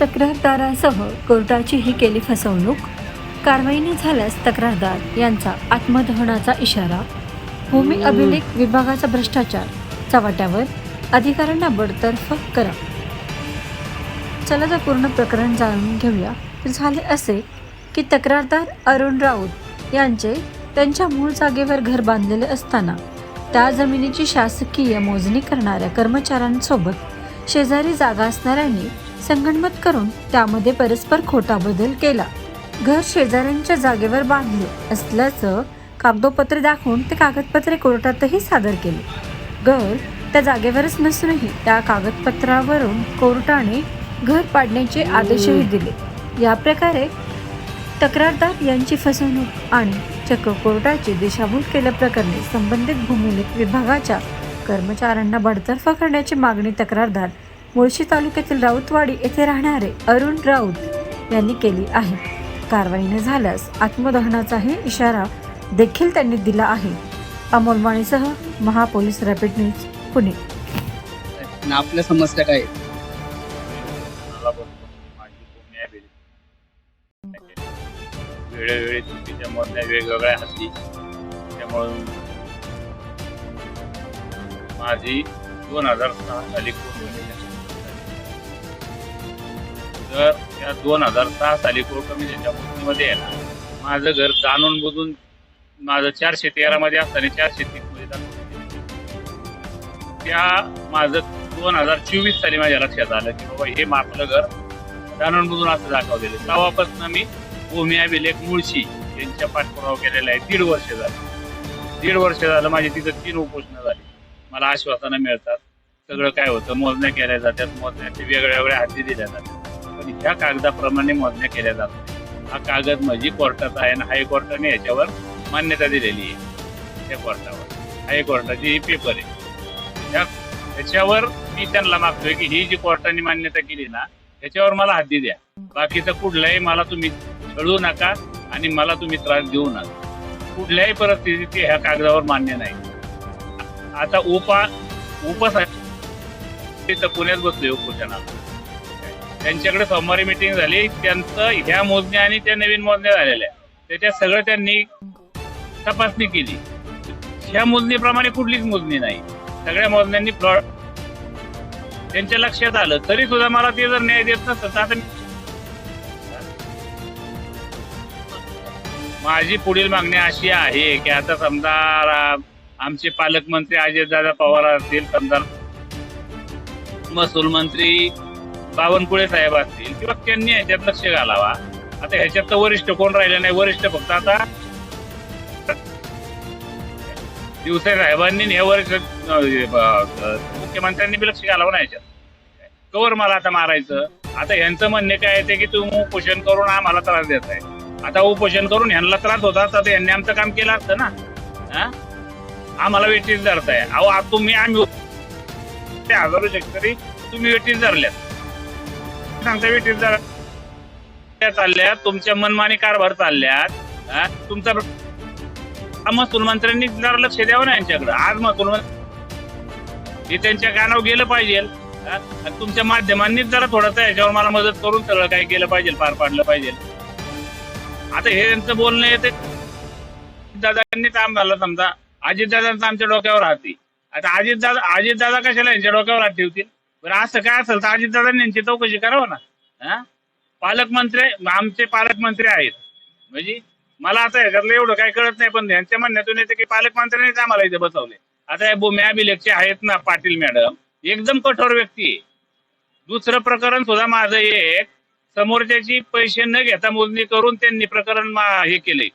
तक्रारदारासह कोर्टाचीही केली फसवणूक. कारवाई न झाल्यास तक्रारदार यांचा आत्मदहनाचा इशारा भूमी अभिलेख विभागाचा भ्रष्टाचार चव्हाट्यावर अधिकाऱ्यांना बडतर्फ करा. चला तर पूर्ण प्रकरण जाणून घेऊया. झाले असे की तक्रारदार अरुण राऊत यांचे त्यांच्या मूळ जागेवर घर बांधलेले असताना त्या जमिनीची शासकीय मोजणी करणाऱ्या कर्मचाऱ्यांसोबत शेजारी जागा असणाऱ्यांनी संगणमत करून त्यामध्ये परस्पर खोटा बदल केला. घर शेजाऱ्यांच्या जागेवर बांधले असल्याचं कागदोपत्र दाखवून ते कागदपत्रे कोर्टातही सादर केले. घर त्या जागेवरच नसूनही त्या कागदपत्रावरून कोर्टाने घर पाडण्याचे आदेशही दिले. या प्रकारे तक्रारदार यांची फसवणूक आणि चक्क कोर्टाची दिशाभूल केल्याप्रकरणी संबंधित भूमिलेख विभागाच्या कर्मचाऱ्यांना बडतर्फ करण्याची मागणी तक्रारदार मुळशी तालुक्यातील राऊतवाडी येथे राहणारे अरुण राऊत यांनी केली आहे. कारवाई न झाल्यास आत्मदहनाचाही इशारा देखील त्यांनी दिला आहे. अमोल माळीसह महापोलीस रॅपिड न्यूज पुणे. आपल्या समस्या काय. वेळोवेळी चुकीच्या मोजण्या वेगवेगळ्या हाती. त्यामुळे माझी दोन हजार सहा साली कोर्ट तर त्या दोन हजार सहा साली कोर्ट कमिशनच्या मोजणीमध्ये आहे ना माझं घर जाणून बुजून माझं चारशे तेरामध्ये असताना चारशे तीसमध्ये त्या माझं दोन हजार चोवीस साली माझ्या लक्षात आलं की बाबा हे आपलं घर जाणून बुजून असं दाखवलेलं तेव्हापासून मी भूमी अभिलेख मुळशी यांच्या पाठपुरावा केलेला आहे. दीड वर्ष झालं. दीड वर्ष झालं माझी तिथं तीन उपोषणं झाली. मला आश्वासनं मिळतात. सगळं काय होतं? मोजण्या केल्या जातात. मोजण्याचे वेगळ्या वेगळ्या हाती दिल्या जातात. पण ह्या कागदाप्रमाणे मोजण्या केल्या जातात. हा कागद माझी कोर्टाचा आहे आणि हायकोर्टाने याच्यावर मान्यता दिलेली आहे. त्या कोर्टावर. हायकोर्टाची ही पेपर आहे. त्या त्याच्यावर मी त्यांना मागतोय की ही जी कोर्टाने मान्यता केली ना त्याच्यावर मला हद्दी द्या. बाकीचं कुठलाही मला तुम्ही छळू नका आणि मला तुम्ही त्रास देऊ नका. कुठल्याही परिस्थितीत ते ह्या कागदावर मान्य नाही. आता उपा उपसाठी तर पुण्यात बसले हो, उपोषणाला त्यांच्याकडे सोमवारी मिटिंग झाली. त्यांचं ह्या मोजण्या आणि त्या नवीन मोजण्या झालेल्या त्याच्यात सगळं त्यांनी तपासणी केली. ह्या मोजणीप्रमाणे कुठलीच मोजणी नाही. सगळ्या मोजण्यांनी फ्लॉट त्यांच्या लक्षात आलं. तरी सुद्धा मला ते जर न्याय देत नसत तर आता माझी पुढील मागणी अशी आहे की आता समजा आमचे पालकमंत्री अजितदादा पवार असतील समजा महसूल मंत्री बावनकुळे साहेब असतील किंवा त्यांनी ह्याच्यात लक्ष घालावा. आता ह्याच्यात तर वरिष्ठ कोण राहिले नाही? वरिष्ठ फक्त आता दिवसे साहेबांनी हे वरिष्ठ मुख्यमंत्र्यांनी बी लक्ष घालावं नाही ह्याच्यात. कवर मला आता मारायचं. आता ह्यांचं म्हणणे काय येते ते की तुम्ही उपोषण करून आम्हाला त्रास देत आहे आता उपोषण करून ह्यांना त्रास होता तर ह्यांनी आमचं काम केलं असतं ना. आम्हाला वेटीस धरताय. अहो तुम्ही आम्ही ते हजारो शेतकरी तुम्ही वेटीस धरल्यात. चालल्यात तुमच्या मनमानी कारभार चालल्यात तुमचा महसूल मंत्र्यांनी जरा लक्ष द्यावं ना यांच्याकडे. आज महसूल हे त्यांच्या कानावर गेलं पाहिजे तुमच्या माध्यमांनीच जरा थोडस याच्यावर मला मदत करून सगळं काय केलं पाहिजे पार पाडलं पाहिजे. आता हे त्यांचं बोलणं येते दादांनीच आम्हाला समजा. अजितदादांचं आमच्या डोक्यावर राहते. आता अजितदादा अजितदादा कशाला यांच्या डोक्यावर हात ठेवतील? बरं असं काय असेल तर अजितदादांनी यांची चौकशी करावं ना? हा? पालकमंत्री आमचे पालकमंत्री आहेत. म्हणजे मला आता ह्याच्यातलं एवढं काही कळत नाही पण यांच्या म्हणण्यातून येते की पालकमंत्र्यांनीच आम्हाला इथे बसवले आता या भूमी अभिलेखचे आहेत ना पाटील मॅडम एकदम कठोर व्यक्ती आहे. दुसरं प्रकरण सुद्धा माझं एक समोरच्याची पैसे न घेता मोजणी करून त्यांनी प्रकरण हे केले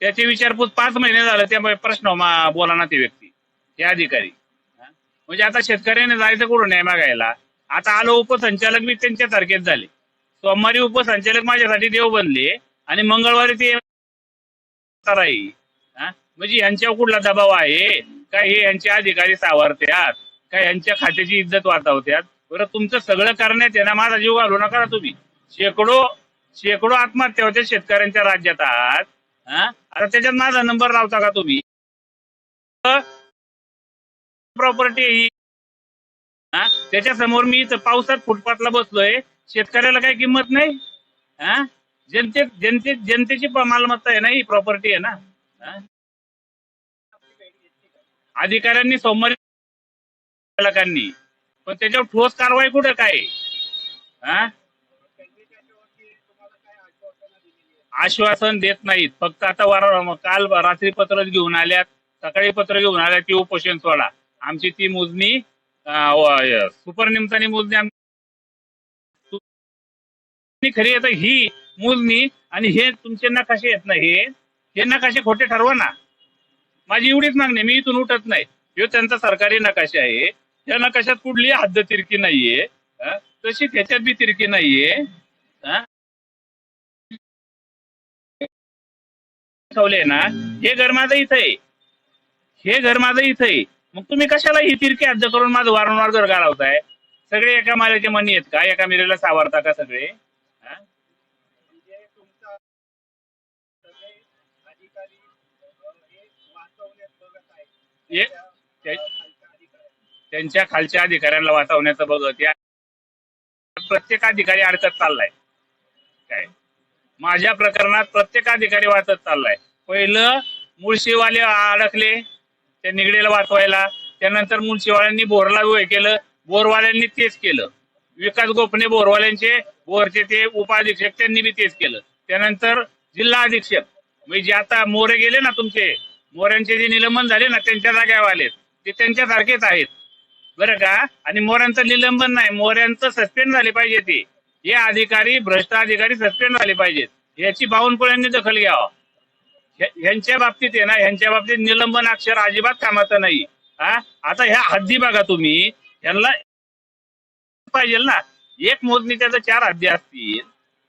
त्याची विचारपूस पाच महिने झालं त्यामुळे प्रश्न मा- बोला ना ती व्यक्ती हे अधिकारी. म्हणजे आता शेतकऱ्याने जायचं कुठून नाही मागायला? आता आलो उपसंचालक मी त्यांच्या तारखेत झाले. सोमवारी उपसंचालक माझ्यासाठी देव बनले आणि मंगळवारी ते म्हणजे यांच्यावर कुठला दबाव आहे? का हे यांचे अधिकारी सावरत्यात का यांच्या खात्याची इज्जत वाचवत्यात बरं तुमचं सगळं करण्यात आहे ना माझा जीव घालू नका तुम्ही. शेकडो शेकडो आत्महत्या होत्या शेतकऱ्यांच्या राज्यात आहात हा? आता त्याच्यात माझा नंबर लावता का तुम्ही? प्रॉपर्टी ही. हा? त्याच्यासमोर मी इथं पावसात फुटपाथला बसलोय. शेतकऱ्याला काही किंमत नाही. हा? जनते जनते जनतेची प- मालमत्ता आहे ना ही प्रॉपर्टी आहे ना? हा? अधिकाऱ्यांनी सोमवारी पालकांनी पण त्याच्यावर ठोस कारवाई कुठे काय? हा? आश्वासन देत नाहीत. फक्त आता वारंवार काल रात्री पत्र घेऊन आल्यात. सकाळी पत्र घेऊन आल्यात. की उपोषण सोडा. आमची ती मोजणी अं, सुपर निमतानी मोजणी आम- खरी आता ही मोजणी आणि हे तुमचे नकाशे येत ना हे हे नकाशे खोटे ठरवा ना. माझी एवढीच मागणी मी इथून उठत नाही. ह्यो त्यांचा सरकारी नकाशा आहे. त्या नकाशात कुठली हद्द तिरकी नाहीये तशी त्याच्यात बी तिरकी नाहीये हा? ठेवले ना हे घर माझं इथं आहे. हे घर माझं इथं आहे. मग तुम्ही कशाला ही तिरकी हद्द करून माझं वारंवार जर घालवताय? सगळे एका मालेचे मनी आहेत का? एका मिरेला सावरता का सगळे? त्यांच्या खालच्या अधिकाऱ्यांना वाचवण्याचं बघत या. प्रत्येक अधिकारी अडचत चाललाय. काय? माझ्या प्रकरणात प्रत्येक अधिकारी वाचत चाललाय. पहिलं मुळशीवाले अडकले. त्या निगडीला वाचवायला. त्यानंतर मुनशिवाळ्यांनी बोरला वय केलं. बोरवाल्यांनी तेच केलं. विकास गोपने बोरवाल्यांचे बोरचे ते उपाधीक्षक त्यांनी बी तेच केलं. त्यानंतर जिल्हा अधीक्षक म्हणजे जे आता मोरे गेले ना तुमचे मोऱ्यांचे जे निलंबन झाले ना त्यांच्या जाग्यावर आले ते त्यांच्यासारखेच आहेत. बरं का? आणि मोऱ्यांचं निलंबन नाही मोऱ्यांचं सस्पेंड झाले पाहिजे ते. हे अधिकारी भ्रष्ट अधिकारी सस्पेंड झाले पाहिजेत. याची बावनकुळ्यांनी दखल घ्यावा. यांच्या ह्यांच्या बाबतीत आहे ना ह्यांच्या बाबतीत निलंबन अक्षर अजिबात कामाचं नाही. हा? आता ह्या हद्दी बघा तुम्ही. ह्यांना पाहिजे ना एक मोजणी त्याचा चार हद्दी असतील.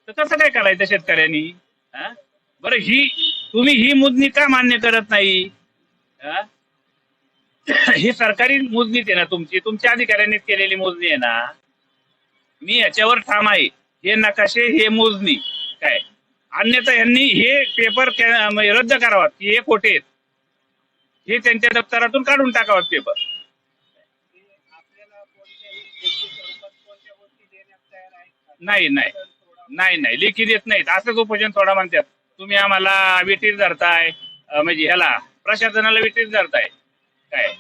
तर कसं काय करायचं शेतकऱ्यांनी? हा? बरं ही तुम्ही ही मोजणी का मान्य करत नाही? हा? ही सरकारी मोजणीच आहे ना तुमची. तुमच्या अधिकाऱ्यांनीच केलेली मोजणी आहे ना. मी याच्यावर ठाम आहे. हे नकाशे हे मोजणी. काय? अन्यथा यांनी हे पेपर रद्द करावा की हे खोटे आहेत. हे त्यांच्या दप्तरातून काढून टाकावं पेपर. नाही नाही. नाही नाही. लेखी देत नाहीत. असंच उपोषण थोडा म्हणतात. तुम्ही आम्हाला विटीत धरताय. म्हणजे ह्याला प्रशासनाला वेटीत धरताय. काय?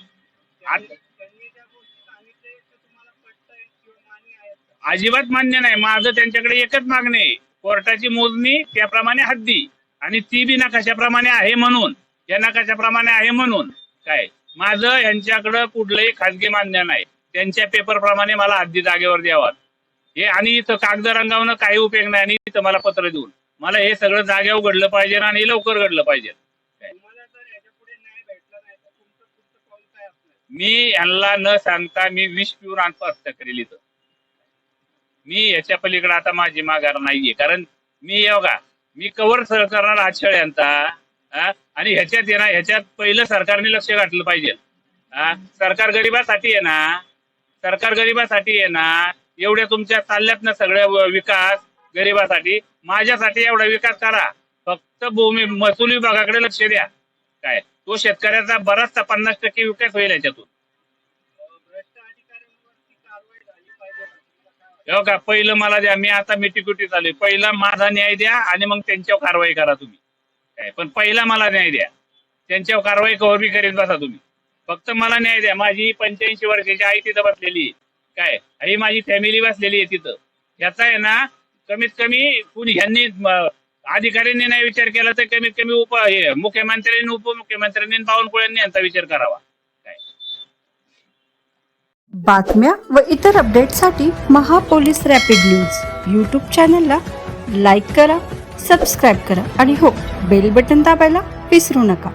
अजिबात मान्य नाही. माझं त्यांच्याकडे एकच मागणी आहे. कोर्टाची मोजणी त्याप्रमाणे हद्दी आणि ती बी नकाशाप्रमाणे आहे म्हणून या नकाशाप्रमाणे आहे म्हणून काय? माझं यांच्याकडं कुठलंही खाजगी मान्य नाही. त्यांच्या पेपर प्रमाणे मला हद्दी जागेवर द्यावा हे आणि इथं कागद रंगावणं काही उपयोग नाही आणि इथं मला पत्र देऊन. मला हे सगळं जागेवर घडलं पाहिजे आणि लवकर घडलं पाहिजे? मी यांना न सांगता मी विष पिऊन आत्महत्या करेल इथं. मी याच्या पलीकडे आता माझी माघार नाहीये. कारण मी योगा मी कवर सर करणार आजछळ यांचा आणि ह्याच्यात येणार ह्याच्यात पहिलं सरकारने लक्ष घातलं पाहिजे. हा? सरकार गरिबासाठी आहे ना सरकार गरिबासाठी आहे ना एवढ्या तुमच्या चालल्यात ना सगळ्या विकास गरिबासाठी माझ्यासाठी एवढा विकास करा. फक्त भूमी महसूल विभागाकडे लक्ष द्या. काय? तो शेतकऱ्याचा बराचसा पन्नास टक्के विकास होईल याच्यातून. हो का पहिलं मला द्या मी आता मिटीकुटी चालू आहे. पहिला माझा न्याय द्या आणि मग त्यांच्यावर कारवाई करा तुम्ही. काय? पण पहिला मला न्याय द्या. त्यांच्यावर कारवाई कवर बी करीत बसा तुम्ही. फक्त मला न्याय द्या. माझी पंच्याऐंशी वर्षाची आई तिथं बसलेली आहे. काय? ही माझी फॅमिली बसलेली आहे तिथं. याचा आहे ना कमीत कमी कुणी ह्यांनी म, अधिकाऱ्यांनी नाही विचार केला तर कमीत कमी उप हे मुख्यमंत्र्यांनी उपमुख्यमंत्र्यांनी आणि बावनकुळ्यांनी यांचा विचार करावा. बातम्या व इतर अपडेटसाठी महापोलीस रॅपिड न्यूज यूट्यूब चॅनलला लाईक करा सबस्क्राईब करा आणि हो बेल बटन दाबायला विसरू नका.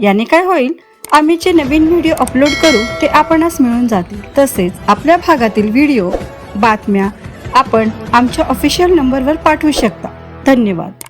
याने काय होईल? आम्ही जे नवीन व्हिडिओ अपलोड करू ते आपणास मिळून जातील. तसेच आपल्या भागातील व्हिडिओ बातम्या आपण आमच्या ऑफिशियल नंबरवर पाठवू शकता. धन्यवाद.